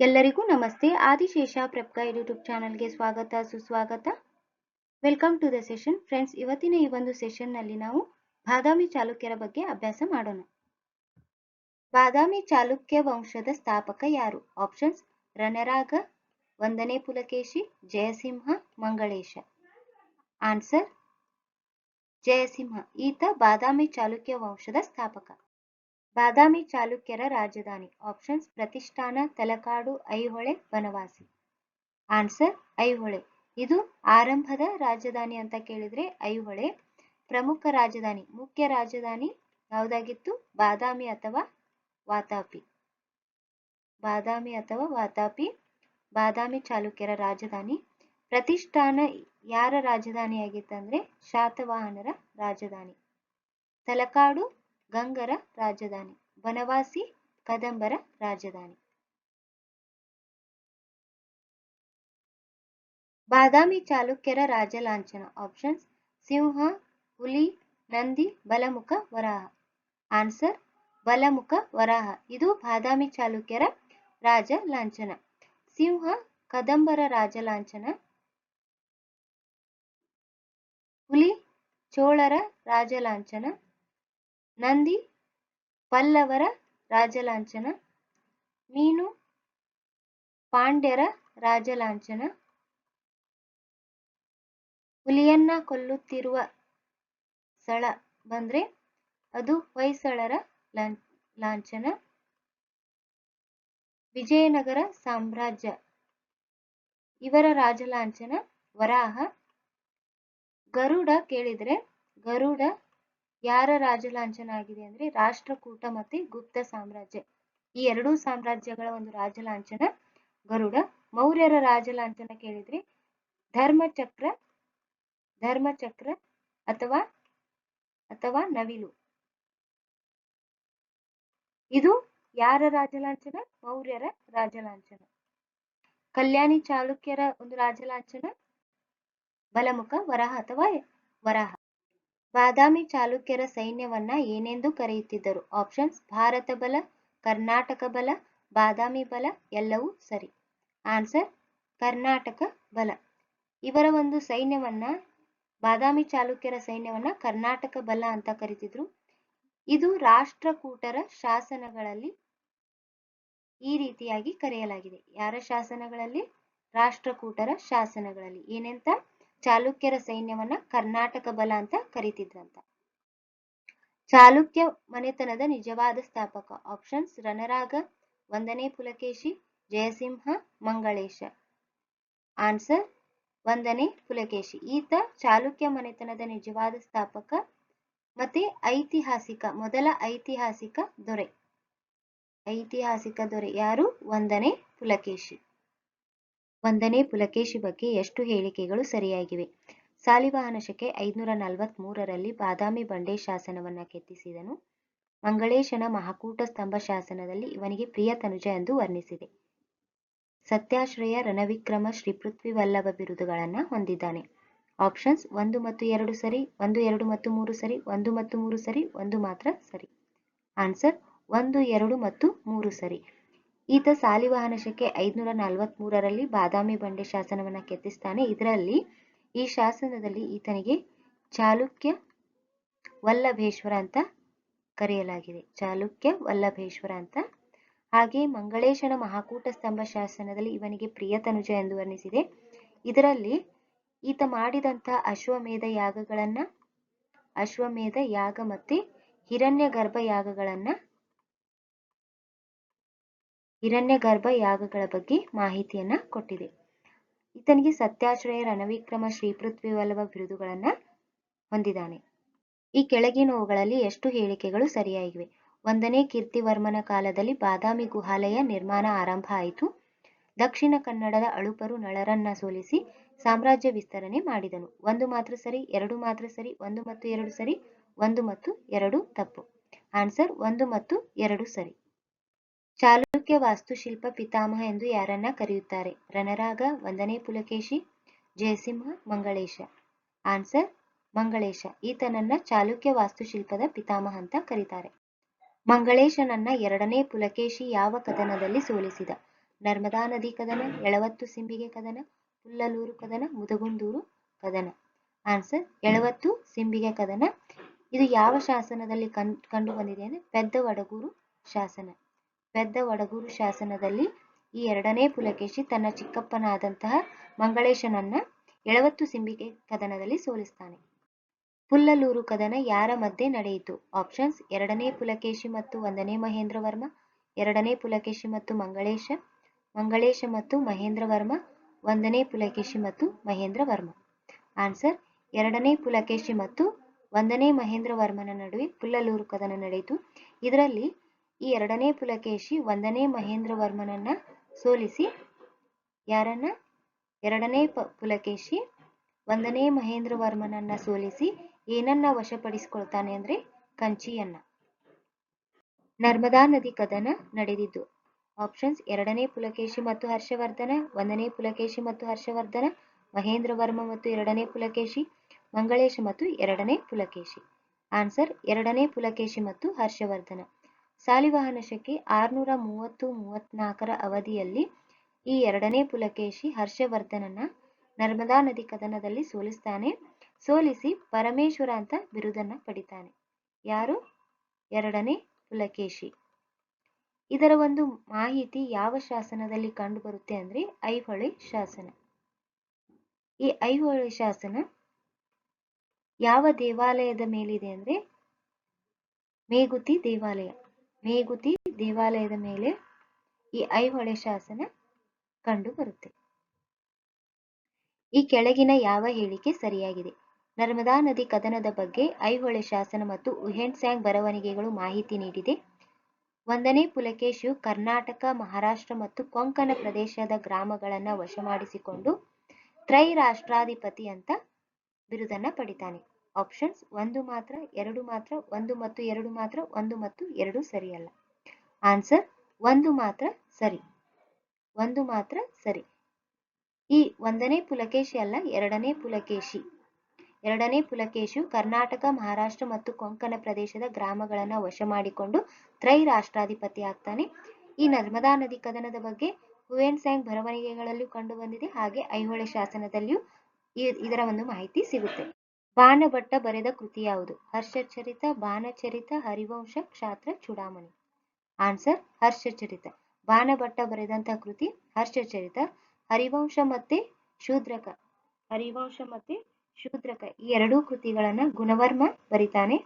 ಎಲ್ಲರಿಗೂ ನಮಸ್ತೆ. ಆದಿಶೇಷ ಪ್ರೆಪ್ಕ ಯೂಟ್ಯೂಬ್ ಚಾನಲ್ಗೆ ಸ್ವಾಗತ, ಸುಸ್ವಾಗತ. Welcome to the session. Friends, ಇವತ್ತಿನ ಈ ಒಂದು ಸೆಷನ್ನಲ್ಲಿ ನಾವು ಬಾದಾಮಿ ಚಾಲುಕ್ಯರ ಬಗ್ಗೆ ಅಭ್ಯಾಸ ಮಾಡೋಣ. ಬಾದಾಮಿ ಚಾಲುಕ್ಯ ವಂಶದ ಸ್ಥಾಪಕ ಯಾರು? ಆಪ್ಷನ್ಸ್, ರಣರಾಗ ಒಂದನೇ ಪುಲಕೇಶಿ, ಜಯಸಿಂಹ, ಮಂಗಳೇಶ. ಆನ್ಸರ್, ಜಯಸಿಂಹ. ಈತ ಬಾದಾಮಿ ಚಾಲುಕ್ಯ ವಂಶದ ಸ್ಥಾಪಕ. ಬಾದಾಮಿ ಚಾಲುಕ್ಯರ ರಾಜಧಾನಿ. ಆಪ್ಷನ್ಸ್, ಪ್ರತಿಷ್ಠಾನ, ತಲಕಾಡು, ಐಹೊಳೆ, ಬನವಾಸಿ. ಆನ್ಸರ್, ಐಹೊಳೆ. ಇದು ಆರಂಭದ ರಾಜಧಾನಿ ಅಂತ ಕೇಳಿದ್ರೆ ಐಹೊಳೆ. ಪ್ರಮುಖ ರಾಜಧಾನಿ, ಮುಖ್ಯ ರಾಜಧಾನಿ ಯಾವುದಾಗಿತ್ತು? ಬಾದಾಮಿ ಅಥವಾ ವಾತಾಪಿ? ಬಾದಾಮಿ ಅಥವಾ ವಾತಾಪಿ? ಬಾದಾಮಿ ಚಾಲುಕ್ಯರ ರಾಜಧಾನಿ. ಪ್ರತಿಷ್ಠಾನ ಯಾರ ರಾಜಧಾನಿಯಾಗಿತ್ತಂದ್ರೆ ಶಾತವಾಹನರ ರಾಜಧಾನಿ. ತಲಕಾಡು ಗಂಗರ ರಾಜಧಾನಿ, ಬನವಾಸಿ, ಕದಂಬರ ರಾಜಧಾನಿ. ಬಾದಾಮಿ ಚಾಲುಕ್ಯರ ರಾಜಲಾಂಛನ ಆಪ್ಷನ್ಸ್ ಸಿಂಹ, ಹುಲಿ, ನಂದಿ, ಬಲಮುಖ, ವರಾಹ. ಆನ್ಸರ್ ಬಲಮುಖ, ವರಾಹ. ಇದು ಬಾದಾಮಿ ಚಾಲುಕ್ಯರ ರಾಜ ಲಾಂಛನ ಸಿಂಹ, ಕದಂಬರ ರಾಜ ಲಾಂಛನ ಹುಲಿ, ಚೋಳರ ರಾಜ ಲಾಂಛನ ನಂದಿ, ಪಲ್ಲವರ ರಾಜಲಾಂಛನ ಮೀನು, ಪಾಂಡ್ಯರ ರಾಜಲಾಂಛನ ಹುಲಿಯನ್ನ ಕೊಲ್ಲುತ್ತಿರುವ ಸ್ಥಳ ಬಂದ್ರೆ ಅದು ಹೊಯ್ಸಳರ ಲಾಂಛನ ವಿಜಯನಗರ ಸಾಮ್ರಾಜ್ಯ. ಇವರ ರಾಜಲಾಂಛನ ವರಾಹ. ಗರುಡ ಕೇಳಿದ್ರೆ ಗರುಡ ಯಾರ ರಾಜಲಾಂಛನ ಆಗಿದೆ ಅಂದ್ರೆ ರಾಷ್ಟ್ರಕೂಟ ಮತ್ತೆ ಗುಪ್ತ ಸಾಮ್ರಾಜ್ಯ. ಈ ಎರಡೂ ಸಾಮ್ರಾಜ್ಯಗಳ ಒಂದು ರಾಜಲಾಂಛನ ಗರುಡ. ಮೌರ್ಯರ ರಾಜಲಾಂಛನ ಕೇಳಿದ್ರೆ ಧರ್ಮಚಕ್ರ ಧರ್ಮಚಕ್ರ ಅಥವಾ ಅಥವಾ ನವಿಲು. ಇದು ಯಾರ ರಾಜಲಾಂಛನ? ಮೌರ್ಯರ ರಾಜಲಾಂಛನ. ಕಲ್ಯಾಣಿ ಚಾಲುಕ್ಯರ ಒಂದು ರಾಜಲಾಂಛನ? ಬಲಮುಖ, ವರಹ ಅಥವಾ ವರಾಹ. ಬಾದಾಮಿ ಚಾಲುಕ್ಯರ ಸೈನ್ಯವನ್ನ ಏನೆಂದು ಕರೆಯುತ್ತಿದ್ದರು? ಆಪ್ಷನ್ಸ್ ಭಾರತ ಬಲ, ಕರ್ನಾಟಕ ಬಲ, ಬಾದಾಮಿ ಬಲ, ಎಲ್ಲವೂ ಸರಿ. ಆನ್ಸರ್ ಕರ್ನಾಟಕ ಬಲ. ಇವರ ಒಂದು ಸೈನ್ಯವನ್ನ, ಬಾದಾಮಿ ಚಾಲುಕ್ಯರ ಸೈನ್ಯವನ್ನ ಕರ್ನಾಟಕ ಬಲ ಅಂತ ಕರಿತಿದ್ರು. ಇದು ರಾಷ್ಟ್ರಕೂಟರ ಶಾಸನಗಳಲ್ಲಿ ಈ ರೀತಿಯಾಗಿ ಕರೆಯಲಾಗಿದೆ. ಯಾರ ಶಾಸನಗಳಲ್ಲಿ? ರಾಷ್ಟ್ರಕೂಟರ ಶಾಸನಗಳಲ್ಲಿ. ಏನಂತ? ಚಾಲುಕ್ಯರ ಸೈನ್ಯವನ್ನ ಕರ್ನಾಟಕ ಬಲ ಅಂತ ಕರಿತಿದ್ರಂತ. ಚಾಲುಕ್ಯ ಮನೆತನದ ನಿಜವಾದ ಸ್ಥಾಪಕ. ಆಪ್ಷನ್ಸ್ ರಣರಾಗ ಒಂದನೇ ಪುಲಕೇಶಿ, ಜಯಸಿಂಹ, ಮಂಗಳೇಶ. ಆನ್ಸರ್ ಒಂದನೇ ಪುಲಕೇಶಿ. ಈತ ಚಾಲುಕ್ಯ ಮನೆತನದ ನಿಜವಾದ ಸ್ಥಾಪಕ ಮತ್ತೆ ಐತಿಹಾಸಿಕ, ಮೊದಲ ಐತಿಹಾಸಿಕ ದೊರೆ. ಐತಿಹಾಸಿಕ ದೊರೆ ಯಾರು? ಒಂದನೇ ಪುಲಕೇಶಿ. ಒಂದನೇ ಪುಲಕೇಶಿ ಬಗ್ಗೆ ಎಷ್ಟು ಹೇಳಿಕೆಗಳು ಸರಿಯಾಗಿವೆ? ಸಾಲಿವಾಹನ ಶಕೆ ಐದುನೂರ ನಲವತ್ತ್ ಮೂರರಲ್ಲಿ ಬಾದಾಮಿ ಬಂಡೆ ಶಾಸನವನ್ನ ಕೆತ್ತಿಸಿದನು. ಮಂಗಳೇಶನ ಮಹಾಕೂಟ ಸ್ತಂಭ ಶಾಸನದಲ್ಲಿ ಇವನಿಗೆ ಪ್ರಿಯ ತನುಜ ಎಂದು ವರ್ಣಿಸಿದೆ. ಸತ್ಯಾಶ್ರಯ ರಣವಿಕ್ರಮ ಶ್ರೀ ಪೃಥ್ವಿ ವಲ್ಲಭ ಬಿರುದುಗಳನ್ನ ಹೊಂದಿದ್ದಾನೆ. ಆಪ್ಷನ್ಸ್ ಒಂದು ಮತ್ತು ಎರಡು ಸರಿ, ಒಂದು, ಎರಡು ಮತ್ತು ಮೂರು ಸರಿ, ಒಂದು ಮತ್ತು ಮೂರು ಸರಿ, ಒಂದು ಮಾತ್ರ ಸರಿ. ಆನ್ಸರ್ ಒಂದು, ಎರಡು ಮತ್ತು ಮೂರು ಸರಿ. ಈತ ಸಾಲಿವಾಹನ ಶಕೆ ಐದುನೂರ ನಲವತ್ಮೂರರಲ್ಲಿ ಬಾದಾಮಿ ಬಂಡೆ ಶಾಸನವನ್ನು ಕೆತ್ತಿಸ್ತಾನೆ. ಇದರಲ್ಲಿ ಈ ಶಾಸನದಲ್ಲಿ ಈತನಿಗೆ ಚಾಲುಕ್ಯ ವಲ್ಲಭೇಶ್ವರ ಅಂತ ಕರೆಯಲಾಗಿದೆ. ಚಾಲುಕ್ಯ ವಲ್ಲಭೇಶ್ವರ ಅಂತ. ಹಾಗೆ ಮಂಗಳೇಶನ ಮಹಾಕೂಟ ಸ್ತಂಭ ಶಾಸನದಲ್ಲಿ ಇವನಿಗೆ ಪ್ರಿಯತನುಜ ಎಂದು ವರ್ಣಿಸಿದೆ. ಇದರಲ್ಲಿ ಈತ ಮಾಡಿದಂಥ ಅಶ್ವಮೇಧ ಯಾಗಗಳನ್ನ, ಅಶ್ವಮೇಧ ಯಾಗ ಮತ್ತೆ ಹಿರಣ್ಯ ಗರ್ಭ ಯಾಗಗಳನ್ನ ಹಿರಣ್ಯ ಗರ್ಭ ಯಾಗಗಳ ಬಗ್ಗೆ ಮಾಹಿತಿಯನ್ನ ಕೊಟ್ಟಿದೆ. ಈತನಿಗೆ ಸತ್ಯಾಶ್ರಯ, ರಣವಿಕ್ರಮ, ಶ್ರೀ ಪೃಥ್ವಿ ವಲ್ಲಭ ಬಿರುದುಗಳನ್ನ ಹೊಂದಿದ್ದಾನೆ. ಈ ಕೆಳಗಿನವುಗಳಲ್ಲಿ ಎಷ್ಟು ಹೇಳಿಕೆಗಳು ಸರಿಯಾಗಿವೆ. ಒಂದನೇ ಕೀರ್ತಿವರ್ಮನ ಕಾಲದಲ್ಲಿ ಬಾದಾಮಿ ಗುಹಾಲಯ ನಿರ್ಮಾಣ ಆರಂಭ ಆಯಿತು. ದಕ್ಷಿಣ ಕನ್ನಡದ ಅಳುಪರು ನಳರನ್ನ ಸೋಲಿಸಿ ಸಾಮ್ರಾಜ್ಯ ವಿಸ್ತರಣೆ ಮಾಡಿದನು. ಒಂದು ಮಾತ್ರ ಸರಿ, ಎರಡು ಮಾತ್ರ ಸರಿ, ಒಂದು ಮತ್ತು ಎರಡು ಸರಿ, ಒಂದು ಮತ್ತು ಎರಡು ತಪ್ಪು. ಆನ್ಸರ್ ಒಂದು ಮತ್ತು ಎರಡು ಸರಿ. ಚಾಲುಕ್ಯ ವಾಸ್ತುಶಿಲ್ಪ ಪಿತಾಮಹ ಎಂದು ಯಾರನ್ನ ಕರೆಯುತ್ತಾರೆ? ರಣರಾಗ ಒಂದನೇ ಪುಲಕೇಶಿ, ಜಯಸಿಂಹ ಮಂಗಳೇಶ. ಆನ್ಸರ್, ಮಂಗಳೇಶ. ಈತನನ್ನ ಚಾಲುಕ್ಯ ವಾಸ್ತುಶಿಲ್ಪದ ಪಿತಾಮಹ ಅಂತ ಕರೀತಾರೆ. ಮಂಗಳೇಶನನ್ನ ಎರಡನೇ ಪುಲಕೇಶಿ ಯಾವ ಕದನದಲ್ಲಿ ಸೋಲಿಸಿದ? ನರ್ಮದಾ ನದಿ ಕದನ, ಎಳವತ್ತು ಸಿಂಬಿಗೆ ಕದನ, ಪುಲ್ಲಲೂರು ಕದನ, ಮುದಗುಂದೂರು ಕದನ? ಆನ್ಸರ್, ಎಳವತ್ತು ಸಿಂಬಿಗೆ ಕದನ. ಇದು ಯಾವ ಶಾಸನದಲ್ಲಿ ಕಂಡು ಬಂದಿದೆ ಅಂದರೆ ಪೆದ್ದ ವಡಗೂರು ಶಾಸನ. ಪೆದ್ದ ಒಡಗೂರು ಶಾಸನದಲ್ಲಿ ಈ ಎರಡನೇ ಪುಲಕೇಶಿ ತನ್ನ ಚಿಕ್ಕಪ್ಪನಾದಂತಹ ಮಂಗಳೇಶನನ್ನ ಎಳವತ್ತು ಸಿಂಬಿಕೆ ಕದನದಲ್ಲಿ ಸೋಲಿಸ್ತಾನೆ. ಪುಲ್ಲಲೂರು ಕದನ ಯಾರ ಮಧ್ಯೆ ನಡೆಯಿತು? ಆಪ್ಷನ್ಸ್ ಎರಡನೇ ಪುಲಕೇಶಿ ಮತ್ತು ಒಂದನೇ ಮಹೇಂದ್ರ ವರ್ಮ ಎರಡನೇ ಪುಲಕೇಶಿ ಮತ್ತು ಮಂಗಳೇಶ ಮಂಗಳೇಶ ಮತ್ತು ಮಹೇಂದ್ರ ವರ್ಮ ಒಂದನೇ ಪುಲಕೇಶಿ ಮತ್ತು ಮಹೇಂದ್ರವರ್ಮ. ಆನ್ಸರ್ ಎರಡನೇ ಪುಲಕೇಶಿ ಮತ್ತು ಒಂದನೇ ಮಹೇಂದ್ರವರ್ಮನ ನಡುವೆ ಪುಲ್ಲಲೂರು ಕದನ ನಡೆಯಿತು. ಇದರಲ್ಲಿ ಈ ಎರಡನೇ ಪುಲಕೇಶಿ ಒಂದನೇ ಮಹೇಂದ್ರವರ್ಮನನ್ನ ಸೋಲಿಸಿ ಯಾರನ್ನ? ಎರಡನೇ ಪುಲಕೇಶಿ ಒಂದನೇ ಮಹೇಂದ್ರವರ್ಮನನ್ನ ಸೋಲಿಸಿ ಏನನ್ನ ವಶಪಡಿಸಿಕೊಳ್ತಾನೆ ಅಂದ್ರೆ ಕಂಚಿಯನ್ನ. ನರ್ಮದಾ ನದಿ ಕದನ ನಡೆದಿದ್ದು. ಆಪ್ಷನ್ಸ್ ಎರಡನೇ ಪುಲಕೇಶಿ ಮತ್ತು ಹರ್ಷವರ್ಧನ, ಒಂದನೇ ಪುಲಕೇಶಿ ಮತ್ತು ಹರ್ಷವರ್ಧನ, ಮಹೇಂದ್ರವರ್ಮ ಮತ್ತು ಎರಡನೇ ಪುಲಕೇಶಿ, ಮಂಗಳೇಶ ಮತ್ತು ಎರಡನೇ ಪುಲಕೇಶಿ. ಆನ್ಸರ್ ಎರಡನೇ ಪುಲಕೇಶಿ ಮತ್ತು ಹರ್ಷವರ್ಧನ. ಸಾಲಿವಾಹನ ಶಕೆ ಆರ್ನೂರ ಮೂವತ್ತು ಮೂವತ್ನಾಲ್ಕರ ಅವಧಿಯಲ್ಲಿ ಈ ಎರಡನೇ ಪುಲಕೇಶಿ ಹರ್ಷವರ್ಧನನ ನರ್ಮದಾ ನದಿ ಕದನದಲ್ಲಿ ಸೋಲಿಸ್ತಾನೆ. ಸೋಲಿಸಿ ಪರಮೇಶ್ವರ ಅಂತ ಬಿರುದನ್ನ ಪಡಿತಾನೆ. ಯಾರು? ಎರಡನೇ ಪುಲಕೇಶಿ. ಇದರ ಒಂದು ಮಾಹಿತಿ ಯಾವ ಶಾಸನದಲ್ಲಿ ಕಂಡು ಬರುತ್ತೆ ಅಂದ್ರೆ ಐಹೊಳೆ ಶಾಸನ. ಈ ಐಹೊಳೆ ಶಾಸನ ಯಾವ ದೇವಾಲಯದ ಮೇಲಿದೆ ಅಂದ್ರೆ ಮೇಗುತಿ ದೇವಾಲಯ. ಮೇಗುತಿ ದೇವಾಲಯದ ಮೇಲೆ ಈ ಐಹೊಳೆ ಶಾಸನ ಕಂಡು ಬರುತ್ತೆ. ಈ ಕೆಳಗಿನ ಯಾವ ಹೇಳಿಕೆ ಸರಿಯಾಗಿದೆ? ನರ್ಮದಾ ನದಿ ಕದನದ ಬಗ್ಗೆ ಐಹೊಳೆ ಶಾಸನ ಮತ್ತು ಉಹೆನ್ ಸ್ಯಾಂಗ್ ಬರವಣಿಗೆಗಳು ಮಾಹಿತಿ ನೀಡಿದೆ. ಒಂದನೇ ಪುಲಕೇಶಿಯು ಕರ್ನಾಟಕ, ಮಹಾರಾಷ್ಟ್ರ ಮತ್ತು ಕೊಂಕಣ ಪ್ರದೇಶದ ಗ್ರಾಮಗಳನ್ನ ವಶಮಾಡಿಸಿಕೊಂಡು ತ್ರೈ ರಾಷ್ಟ್ರಾಧಿಪತಿ ಅಂತ ಬಿರುದನ್ನ ಪಡಿತಾನೆ. ಆಪ್ಷನ್ಸ್ ಒಂದು ಮಾತ್ರ, ಎರಡು ಮಾತ್ರ, ಒಂದು ಮತ್ತು ಎರಡು ಮಾತ್ರ, ಒಂದು ಮತ್ತು ಎರಡು ಸರಿಯಲ್ಲ. ಆನ್ಸರ್ ಒಂದು ಮಾತ್ರ ಸರಿ. ಒಂದು ಮಾತ್ರ ಸರಿ. ಈ ಒಂದನೇ ಪುಲಕೇಶಿ ಅಲ್ಲ, ಎರಡನೇ ಪುಲಕೇಶಿ. ಎರಡನೇ ಪುಲಕೇಶು ಕರ್ನಾಟಕ, ಮಹಾರಾಷ್ಟ್ರ ಮತ್ತು ಕೊಂಕಣ ಪ್ರದೇಶದ ಗ್ರಾಮಗಳನ್ನು ವಶ ಮಾಡಿಕೊಂಡು ತ್ರೈ ರಾಷ್ಟ್ರಾಧಿಪತಿ ಆಗ್ತಾನೆ. ಈ ನರ್ಮದಾ ನದಿ ಕದನದ ಬಗ್ಗೆ ಹುವೆನ್ ಸ್ಯಾಂಗ್ ಬರವಣಿಗೆಗಳಲ್ಲೂ ಕಂಡುಬಂದಿದೆ ಹಾಗೆ ಐಹೊಳೆ ಶಾಸನದಲ್ಲಿಯೂ ಇದರ ಒಂದು ಮಾಹಿತಿ ಸಿಗುತ್ತೆ. ಬಾಣಭಟ್ಟ ಬರೆದ ಕೃತಿ ಯಾವುದು? ಹರ್ಷಚರಿತ ಬಾಣಚರಿತ ಹರಿವಂಶ, ಕ್ಷಾತ್ರ, ಚೂಡಾಮಣಿ. ಆನ್ಸರ್ ಹರ್ಷಚರಿತ. ಬಾಣಭಟ್ಟ ಬರೆದಂತಹ ಕೃತಿ ಹರ್ಷಚರಿತ, ಹರಿವಂಶ ಮತ್ತೆ ಶೂದ್ರಕ. ಹರಿವಂಶ ಮತ್ತೆ ಶೂದ್ರಕ ಈ ಎರಡೂ ಕೃತಿಗಳನ್ನ ಗುಣವರ್ಮ ಬರಿತಾನೆ.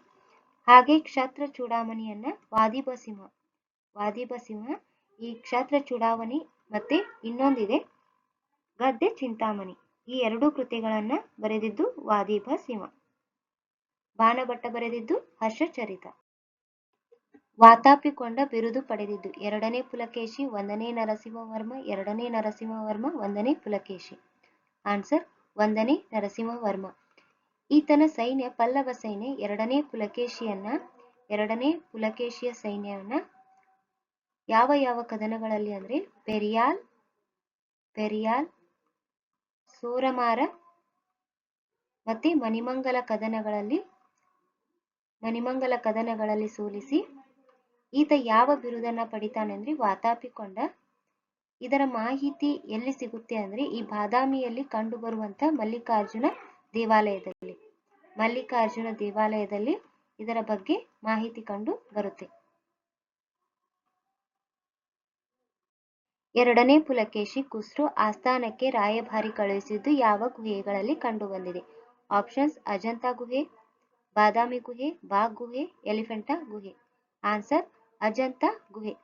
ಹಾಗೆ ಕ್ಷಾತ್ರ ಚೂಡಾಮಣಿಯನ್ನ ವಾದಿಬಸಿಂಹ ವಾದಿಬಸಿಂಹ ಈ ಕ್ಷಾತ್ರ ಚೂಡಾಮಣಿ ಮತ್ತೆ ಇನ್ನೊಂದಿದೆ. ಗದ್ದೆ ಚಿಂತಾಮಣಿ. ಈ ಎರಡೂ ಕೃತಿಗಳನ್ನ ಬರೆದಿದ್ದು ವಾದೀಪ ಸಿಂಹ ಬಾಣಭಟ್ಟ ಬರೆದಿದ್ದು ಹರ್ಷಚರಿತ. ವಾತಾಪಿಕೊಂಡ ಬಿರುದು ಪಡೆದಿದ್ದು ಎರಡನೇ ಪುಲಕೇಶಿ, ಒಂದನೇ ನರಸಿಂಹವರ್ಮ, ಎರಡನೇ ನರಸಿಂಹವರ್ಮ, ಒಂದನೇ ಪುಲಕೇಶಿ. ಆನ್ಸರ್ ಒಂದನೇ ನರಸಿಂಹವರ್ಮ. ಈತನ ಸೈನ್ಯ ಪಲ್ಲವ ಸೈನ್ಯ ಎರಡನೇ ಪುಲಕೇಶಿಯನ್ನ, ಎರಡನೇ ಪುಲಕೇಶಿಯ ಸೈನ್ಯವನ್ನ ಯಾವ ಯಾವ ಕದನಗಳಲ್ಲಿ ಅಂದ್ರೆ, ಪೆರಿಯಾಲ್ ಪೆರಿಯಾಲ್ ಸೋರಮಾರ, ಮತ್ತೆ ಮಣಿಮಂಗಲ ಕದನಗಳಲ್ಲಿ ಮಣಿಮಂಗಲ ಕದನಗಳಲ್ಲಿ ಸೋಲಿಸಿ, ಈತ ಯಾವ ಬಿರುದನ್ನ ಪಡಿತಾನೆ ಅಂದ್ರೆ ವಾತಾಪಿಕೊಂಡ. ಇದರ ಮಾಹಿತಿ ಎಲ್ಲಿ ಸಿಗುತ್ತೆ ಅಂದ್ರೆ ಈ ಬಾದಾಮಿಯಲ್ಲಿ ಕಂಡು ಬರುವಂತ ಮಲ್ಲಿಕಾರ್ಜುನ ದೇವಾಲಯದಲ್ಲಿ. ಮಲ್ಲಿಕಾರ್ಜುನ ದೇವಾಲಯದಲ್ಲಿ ಇದರ ಬಗ್ಗೆ ಮಾಹಿತಿ ಕಂಡು ಬರುತ್ತೆ. ಎರಡನೇ ಪುಲಕೇಶಿ ಖುಸ್ರು ಆಸ್ಥಾನಕ್ಕೆ ರಾಯಭಾರಿ ಕಳುಹಿಸಿದ್ದು ಯಾವ ಗುಹೆಗಳಲ್ಲಿ ಕಂಡುಬಂದಿದೆ? ಆಪ್ಷನ್ಸ್, ಅಜಂತಾ ಗುಹೆ, ಬಾದಾಮಿ ಗುಹೆ, ಬಾಗ್ ಗುಹೆ, ಎಲಿಫೆಂಟಾ ಗುಹೆ. ಆನ್ಸರ್, ಅಜಂತಾ ಗುಹೆ.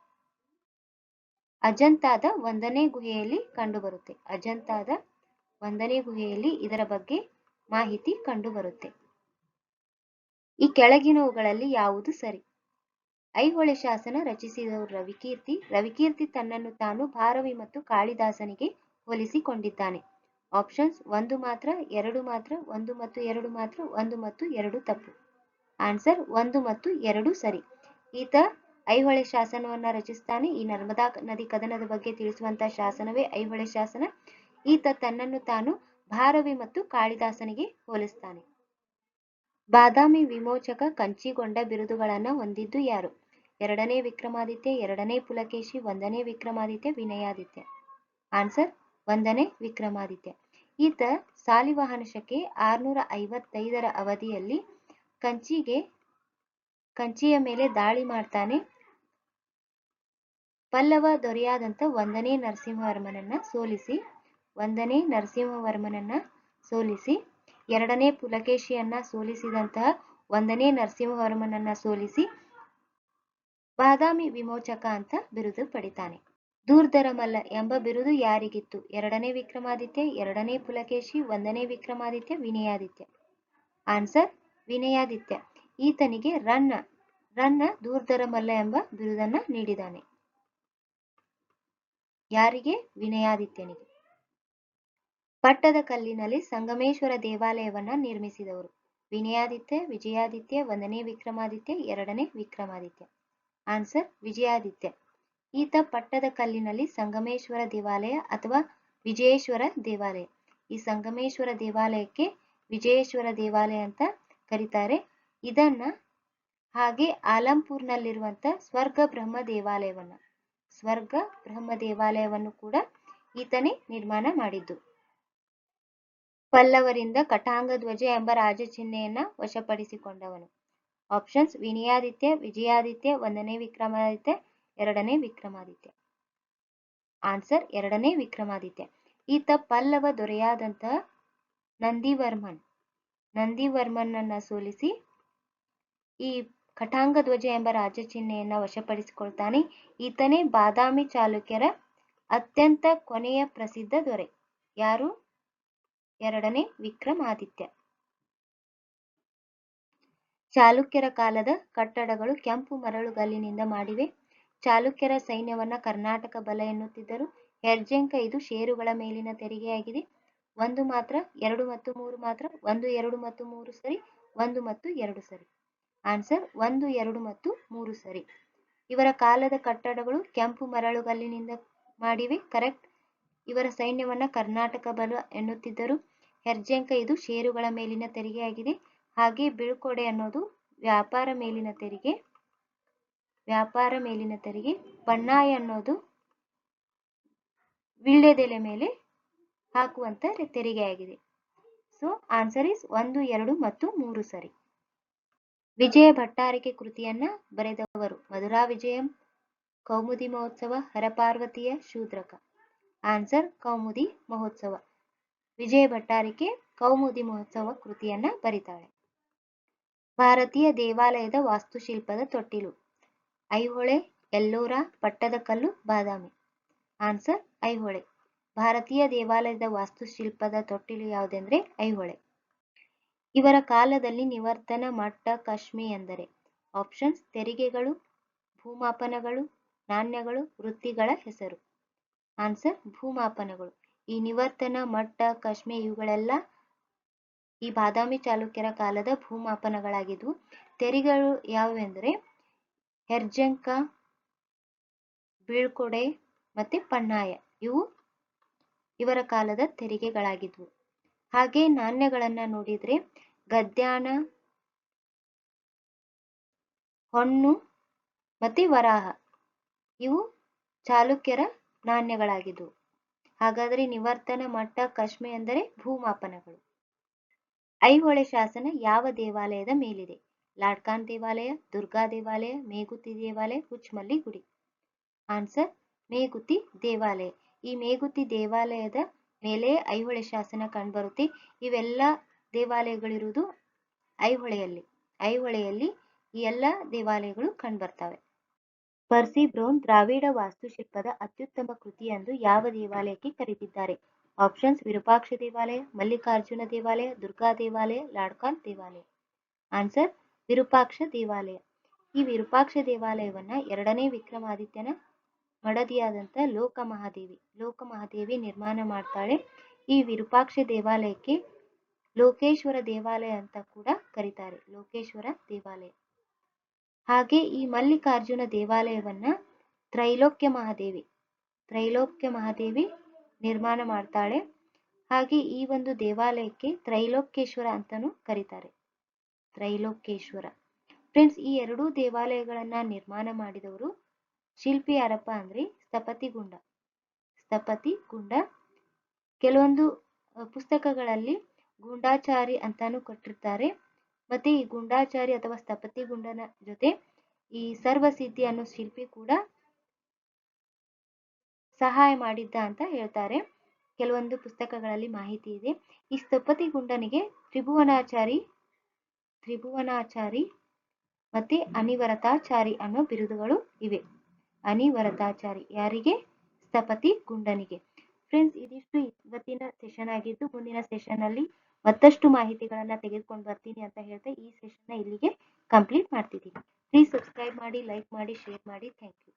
ಅಜಂತಾದ ಒಂದನೇ ಗುಹೆಯಲ್ಲಿ ಕಂಡುಬರುತ್ತೆ. ಅಜಂತಾದ ಒಂದನೇ ಗುಹೆಯಲ್ಲಿ ಇದರ ಬಗ್ಗೆ ಮಾಹಿತಿ ಕಂಡುಬರುತ್ತೆ. ಈ ಕೆಳಗಿನವುಗಳಲ್ಲಿ ಯಾವುದು ಸರಿ? ಐಹೊಳೆ ಶಾಸನ ರಚಿಸಿದವರು ರವಿಕೀರ್ತಿ. ರವಿಕೀರ್ತಿ ತನ್ನನ್ನು ತಾನು ಭಾರವಿ ಮತ್ತು ಕಾಳಿದಾಸನಿಗೆ ಹೋಲಿಸಿಕೊಂಡಿದ್ದಾನೆ. ಆಪ್ಷನ್ಸ್ ಒಂದು ಮಾತ್ರ, ಎರಡು ಮಾತ್ರ, ಒಂದು ಮತ್ತು ಎರಡು ಮಾತ್ರ, ಒಂದು ಮತ್ತು ಎರಡು ತಪ್ಪು. ಆನ್ಸರ್ ಒಂದು ಮತ್ತು ಎರಡು ಸರಿ. ಈತ ಐಹೊಳೆ ಶಾಸನವನ್ನ ರಚಿಸ್ತಾನೆ. ಈ ನರ್ಮದಾ ನದಿ ಕದನದ ಬಗ್ಗೆ ತಿಳಿಸುವಂತಹ ಶಾಸನವೇ ಐಹೊಳೆ ಶಾಸನ. ಈತ ತನ್ನನ್ನು ತಾನು ಭಾರವಿ ಮತ್ತು ಕಾಳಿದಾಸನಿಗೆ ಹೋಲಿಸ್ತಾನೆ. ಬಾದಾಮಿ ವಿಮೋಚಕ ಕಂಚಿಗೊಂಡ ಬಿರುದುಗಳನ್ನ ಹೊಂದಿದ್ದು ಯಾರು? ಎರಡನೇ ವಿಕ್ರಮಾದಿತ್ಯ, ಎರಡನೇ ಪುಲಕೇಶಿ, ಒಂದನೇ ವಿಕ್ರಮಾದಿತ್ಯ, ವಿನಯಾದಿತ್ಯ. ಆನ್ಸರ್ ಒಂದನೇ ವಿಕ್ರಮಾದಿತ್ಯ. ಈತ ಸಾಲಿವಾಹನ ಶಕೆ ಆರ್ನೂರ ಐವತ್ತೈದರ ಅವಧಿಯಲ್ಲಿ ಕಂಚಿಗೆ, ಕಂಚಿಯ ಮೇಲೆ ದಾಳಿ ಮಾಡ್ತಾನೆ. ಪಲ್ಲವ ದೊರೆಯಾದಂತ ಒಂದನೇ ನರಸಿಂಹವರ್ಮನನ್ನ ಸೋಲಿಸಿ, ಒಂದನೇ ನರಸಿಂಹವರ್ಮನನ್ನ ಸೋಲಿಸಿ, ಎರಡನೇ ಪುಲಕೇಶಿಯನ್ನ ಸೋಲಿಸಿದಂತಹ ಒಂದನೇ ನರಸಿಂಹವರ್ಮನನ್ನ ಸೋಲಿಸಿ ಬಾದಾಮಿ ವಿಮೋಚಕ ಅಂತ ಬಿರುದು ಪಡಿತಾನೆ. ದೂರ್ಧರಮಲ್ಲ ಎಂಬ ಬಿರುದು ಯಾರಿಗಿತ್ತು? ಎರಡನೇ ವಿಕ್ರಮಾದಿತ್ಯ, ಎರಡನೇ ಪುಲಕೇಶಿ, ಒಂದನೇ ವಿಕ್ರಮಾದಿತ್ಯ, ವಿನಯಾದಿತ್ಯ. ಆನ್ಸರ್, ವಿನಯಾದಿತ್ಯ. ಈತನಿಗೆ ರನ್ನ ರನ್ನ ದೂರ್ಧರಮಲ್ಲ ಎಂಬ ಬಿರುದನ್ನ ನೀಡಿದಾನೆ. ಯಾರಿಗೆ? ವಿನಯಾದಿತ್ಯನಿಗೆ. ಪಟ್ಟದ ಕಲ್ಲಿನಲ್ಲಿ ಸಂಗಮೇಶ್ವರ ದೇವಾಲಯವನ್ನ ನಿರ್ಮಿಸಿದವರು. ವಿನಯಾದಿತ್ಯ, ವಿಜಯಾದಿತ್ಯ, ಒಂದನೇ ವಿಕ್ರಮಾದಿತ್ಯ, ಎರಡನೇ ವಿಕ್ರಮಾದಿತ್ಯ. ಆನ್ಸರ್, ವಿಜಯಾದಿತ್ಯ. ಈತ ಪಟ್ಟದ ಕಲ್ಲಿನಲ್ಲಿ ಸಂಗಮೇಶ್ವರ ದೇವಾಲಯ ಅಥವಾ ವಿಜಯೇಶ್ವರ ದೇವಾಲಯ. ಈ ಸಂಗಮೇಶ್ವರ ದೇವಾಲಯಕ್ಕೆ ವಿಜಯೇಶ್ವರ ದೇವಾಲಯ ಅಂತ ಕರೀತಾರೆ. ಇದನ್ನ ಹಾಗೆ ಆಲಂಪುರ್ನಲ್ಲಿರುವಂತ ಸ್ವರ್ಗ ಬ್ರಹ್ಮ ದೇವಾಲಯವನ್ನ, ಸ್ವರ್ಗ ಬ್ರಹ್ಮ ದೇವಾಲಯವನ್ನು ಕೂಡ ಈತನೇ ನಿರ್ಮಾಣ ಮಾಡಿದ್ದು. ಪಲ್ಲವರಿಂದ ಕಟಾಂಗ ಧ್ವಜ ಎಂಬ ರಾಜಚಿಹ್ನೆಯನ್ನ ವಶಪಡಿಸಿಕೊಂಡವನು. ಆಪ್ಷನ್ಸ್ ವಿನಯಾದಿತ್ಯ ವಿಜಯಾದಿತ್ಯ ಒಂದನೇ ವಿಕ್ರಮಾದಿತ್ಯ ಎರಡನೇ ವಿಕ್ರಮಾದಿತ್ಯ ಆನ್ಸರ್ ಎರಡನೇ ವಿಕ್ರಮಾದಿತ್ಯ ಈತ ಪಲ್ಲವ ದೊರೆಯಾದಂತಹ ನಂದಿವರ್ಮನ್. ನಂದಿವರ್ಮನನ್ನ ಸೋಲಿಸಿ ಈ ಕಟಾಂಗ ಧ್ವಜ ಎಂಬ ರಾಜ ಚಿಹ್ನೆಯನ್ನ ವಶಪಡಿಸಿಕೊಳ್ತಾನೆ. ಈತನೇ ಬಾದಾಮಿ ಚಾಲುಕ್ಯರ ಅತ್ಯಂತ ಕೊನೆಯ ಪ್ರಸಿದ್ಧ ದೊರೆ. ಯಾರು? ಎರಡನೇ ವಿಕ್ರಮಾದಿತ್ಯ ಚಾಲುಕ್ಯರ ಕಾಲದ ಕಟ್ಟಡಗಳು ಕೆಂಪು ಮರಳುಗಲ್ಲಿನಿಂದ ಮಾಡಿವೆ. ಚಾಲುಕ್ಯರ ಸೈನ್ಯವನ್ನ ಕರ್ನಾಟಕ ಬಲ ಎನ್ನುತ್ತಿದ್ದರು. ಹೆರ್ಜೆಂಕ ಇದು ಷೇರುಗಳ ಮೇಲಿನ ತೆರಿಗೆಯಾಗಿದೆ. ಒಂದು ಮಾತ್ರ, ಎರಡು ಮತ್ತು ಮೂರು ಮಾತ್ರ, ಒಂದು, ಎರಡು ಮತ್ತು ಮೂರು ಸರಿ, ಒಂದು ಮತ್ತು ಎರಡು ಸರಿ. ಆನ್ಸರ್ ಒಂದು, ಎರಡು ಮತ್ತು ಮೂರು ಸರಿ. ಇವರ ಕಾಲದ ಕಟ್ಟಡಗಳು ಕೆಂಪು ಮರಳುಗಲ್ಲಿನಿಂದ ಮಾಡಿವೆ. ಕರೆಕ್ಟ್ ಇವರ ಸೈನ್ಯವನ್ನ ಕರ್ನಾಟಕ ಬಲ ಎನ್ನುತ್ತಿದ್ದರು. ಹೆರ್ಜೆಂಕ ಇದು ಷೇರುಗಳ ಮೇಲಿನ ತೆರಿಗೆಯಾಗಿದೆ. ಹಾಗೆ ಬೀಳ್ಕೊಡೆ ಅನ್ನೋದು ವ್ಯಾಪಾರ ಮೇಲಿನ ತೆರಿಗೆ, ವ್ಯಾಪಾರ ಮೇಲಿನ ತೆರಿಗೆ, ಬಣ್ಣಾಯ ಅನ್ನೋದು ವಿಳ್ಳೆದೆಲೆ ಮೇಲೆ ಹಾಕುವಂತ ತೆರಿಗೆಯಾಗಿದೆ. ಸೊ ಆನ್ಸರ್ ಇಸ್ ಒಂದು, ಎರಡು ಮತ್ತು ಮೂರು ಸರಿ. ವಿಜಯ ಭಟ್ಟಾರಿಕೆ ಕೃತಿಯನ್ನ ಬರೆದವರು ಮಧುರಾ ವಿಜಯಂ, ಕೌಮುದಿ ಮಹೋತ್ಸವ, ಹರಪಾರ್ವತಿಯ ಶೂದ್ರಕ. ಆನ್ಸರ್ ಕೌಮುದಿ ಮಹೋತ್ಸವ. ವಿಜಯ ಭಟ್ಟಾರಿಕೆ ಕೌಮುದಿ ಮಹೋತ್ಸವ ಕೃತಿಯನ್ನ ಬರಿತಾಳೆ. ಭಾರತೀಯ ದೇವಾಲಯದ ವಾಸ್ತುಶಿಲ್ಪದ ತೊಟ್ಟಿಲು. ಐಹೊಳೆ, ಎಲ್ಲೋರ ಪಟ್ಟದಕಲ್ಲು ಬಾದಾಮಿ. ಆನ್ಸರ್, ಐಹೊಳೆ. ಭಾರತೀಯ ದೇವಾಲಯದ ವಾಸ್ತುಶಿಲ್ಪದ ತೊಟ್ಟಿಲು ಯಾವುದೆಂದ್ರೆ ಐಹೊಳೆ. ಇವರ ಕಾಲದಲ್ಲಿ ನಿವರ್ತನ ಮಟ್ಟ ಕಶ್ಮಿ ಎಂದರೆ ಆಪ್ಷನ್ಸ್ ತೆರಿಗೆಗಳು, ಭೂಮಾಪನಗಳು, ನಾಣ್ಯಗಳು, ವೃತ್ತಿಗಳ ಹೆಸರು. ಆನ್ಸರ್, ಭೂಮಾಪನಗಳು. ಈ ನಿವರ್ತನ ಮಟ್ಟ ಕಶ್ಮಿ ಇವುಗಳೆಲ್ಲ ಈ ಬಾದಾಮಿ ಚಾಲುಕ್ಯರ ಕಾಲದ ಭೂಮಾಪನಗಳಾಗಿದ್ದು, ತೆರಿಗೆಗಳು ಯಾವುವೆಂದರೆ ಹೆರ್ಜಂಕ, ಬೀಳ್ಕೊಡೆ ಮತ್ತೆ ಪಣ್ಣಾಯ. ಇವು ಇವರ ಕಾಲದ ತೆರಿಗೆಗಳಾಗಿದ್ವು. ಹಾಗೆ ನಾಣ್ಯಗಳನ್ನ ನೋಡಿದ್ರೆ ಗದ್ಯಾನ ಹೊಣ್ಣು ಮತ್ತು ವರಾಹ. ಇವು ಚಾಲುಕ್ಯರ ನಾಣ್ಯಗಳಾಗಿದ್ವು. ಹಾಗಾದ್ರೆ ನಿವರ್ತನ ಮಟ್ಟ ಕಶ್ಮೆ ಎಂದರೆ ಭೂಮಾಪನಗಳು. ಐಹೊಳೆ ಶಾಸನ ಯಾವ ದೇವಾಲಯದ ಮೇಲಿದೆ? ಲಾಡ್ಕಾನ್ ದೇವಾಲಯ, ದುರ್ಗಾ ದೇವಾಲಯ, ಮೇಗುತಿ ದೇವಾಲಯ ಹುಚ್ಮಲ್ಲಿ ಗುಡಿ. ಆನ್ಸರ್, ಮೇಗುತಿ ದೇವಾಲಯ. ಈ ಮೇಗುತಿ ದೇವಾಲಯದ ಮೇಲೆ ಐಹೊಳೆ ಶಾಸನ ಕಂಡುಬರುತ್ತೆ. ಇವೆಲ್ಲ ದೇವಾಲಯಗಳಿರುವುದು ಐಹೊಳೆಯಲ್ಲಿ. ಐಹೊಳೆಯಲ್ಲಿ ಈ ಎಲ್ಲ ದೇವಾಲಯಗಳು ಕಂಡುಬರ್ತವೆ. ಪರ್ಸಿ ಬ್ರೌನ್ ದ್ರಾವಿಡ ವಾಸ್ತುಶಿಲ್ಪದ ಅತ್ಯುತ್ತಮ ಕೃತಿ ಎಂದು ಯಾವ ದೇವಾಲಯಕ್ಕೆ ಕರೆದಿದ್ದಾರೆ? ಆಪ್ಷನ್ಸ್ ವಿರೂಪಾಕ್ಷ ದೇವಾಲಯ ಮಲ್ಲಿಕಾರ್ಜುನ ದೇವಾಲಯ ದುರ್ಗಾ ದೇವಾಲಯ ಲಾಡ್ಕಾನ್ ದೇವಾಲಯ ಆನ್ಸರ್ ವಿರೂಪಾಕ್ಷ ದೇವಾಲಯ ಈ ವಿರೂಪಾಕ್ಷ ದೇವಾಲಯವನ್ನ ಎರಡನೇ ವಿಕ್ರಮಾದಿತ್ಯನ ಮಡದಿಯಾದಂತ ಲೋಕ ಮಹಾದೇವಿ ಲೋಕ ಮಹಾದೇವಿ ನಿರ್ಮಾಣ ಮಾಡ್ತಾಳೆ. ಈ ವಿರೂಪಾಕ್ಷ ದೇವಾಲಯಕ್ಕೆ ಲೋಕೇಶ್ವರ ದೇವಾಲಯ ಅಂತ ಕೂಡ ಕರೀತಾರೆ, ಲೋಕೇಶ್ವರ ದೇವಾಲಯ. ಹಾಗೆ ಈ ಮಲ್ಲಿಕಾರ್ಜುನ ದೇವಾಲಯವನ್ನ ತ್ರೈಲೋಕ್ಯ ಮಹಾದೇವಿ ತ್ರೈಲೋಕ್ಯ ಮಹಾದೇವಿ ನಿರ್ಮಾಣ ಮಾಡ್ತಾಳೆ. ಹಾಗೆ ಈ ಒಂದು ದೇವಾಲಯಕ್ಕೆ ತ್ರೈಲೋಕ್ಯೇಶ್ವರ ಅಂತಾನೂ ಕರೀತಾರೆ. ತ್ರೈಲೋಕ್ಯೇಶ್ವರ. ಫ್ರೆಂಡ್ಸ್, ಈ ಎರಡೂ ದೇವಾಲಯಗಳನ್ನ ನಿರ್ಮಾಣ ಮಾಡಿದವರು ಶಿಲ್ಪಿ ಯಾರಪ್ಪ ಅಂದ್ರೆ ಸ್ಥಪತಿ ಗುಂಡ. ಸ್ಥಪತಿ ಗುಂಡ. ಕೆಲವೊಂದು ಪುಸ್ತಕಗಳಲ್ಲಿ ಗುಂಡಾಚಾರಿ ಅಂತಾನು ಕೊಟ್ಟಿರ್ತಾರೆ. ಮತ್ತೆ ಈ ಗುಂಡಾಚಾರಿ ಅಥವಾ ಸ್ಥಪತಿ ಗುಂಡನ ಜೊತೆ ಈ ಸರ್ವಸಿದ್ಧಿ ಅನ್ನೋ ಶಿಲ್ಪಿ ಕೂಡ ಸಹಾಯ ಮಾಡಿದ್ದ ಅಂತ ಹೇಳ್ತಾರೆ. ಕೆಲವೊಂದು ಪುಸ್ತಕಗಳಲ್ಲಿ ಮಾಹಿತಿ ಇದೆ. ಈ ಸ್ಥಪತಿ ಗುಂಡನಿಗೆ ತ್ರಿಭುವನಾಚಾರಿ ತ್ರಿಭುವನಾಚಾರಿ ಮತ್ತೆ ಅನಿವರತಾಚಾರಿ ಅನ್ನೋ ಬಿರುದುಗಳು ಇವೆ. ಅನಿವರತಾಚಾರಿ ಯಾರಿಗೆ? ಸ್ಥಪತಿ ಗುಂಡನಿಗೆ. ಫ್ರೆಂಡ್ಸ್, ಇದಿಷ್ಟು ಇವತ್ತಿನ ಸೆಷನ್ ಆಗಿದ್ದು ಮುಂದಿನ ಸೆಷನ್ ಅಲ್ಲಿ ಮತ್ತಷ್ಟು ಮಾಹಿತಿಗಳನ್ನ ತೆಗೆದುಕೊಂಡು ಬರ್ತೀನಿ ಅಂತ ಹೇಳ್ತಾ ಈ ಸೆಷನ್ ಇಲ್ಲಿಗೆ ಕಂಪ್ಲೀಟ್ ಮಾಡ್ತಿದ್ದೀನಿ. ಪ್ಲೀಸ್ ಸಬ್ಸ್ಕ್ರೈಬ್ ಮಾಡಿ, ಲೈಕ್ ಮಾಡಿ, ಶೇರ್ ಮಾಡಿ. Thank you.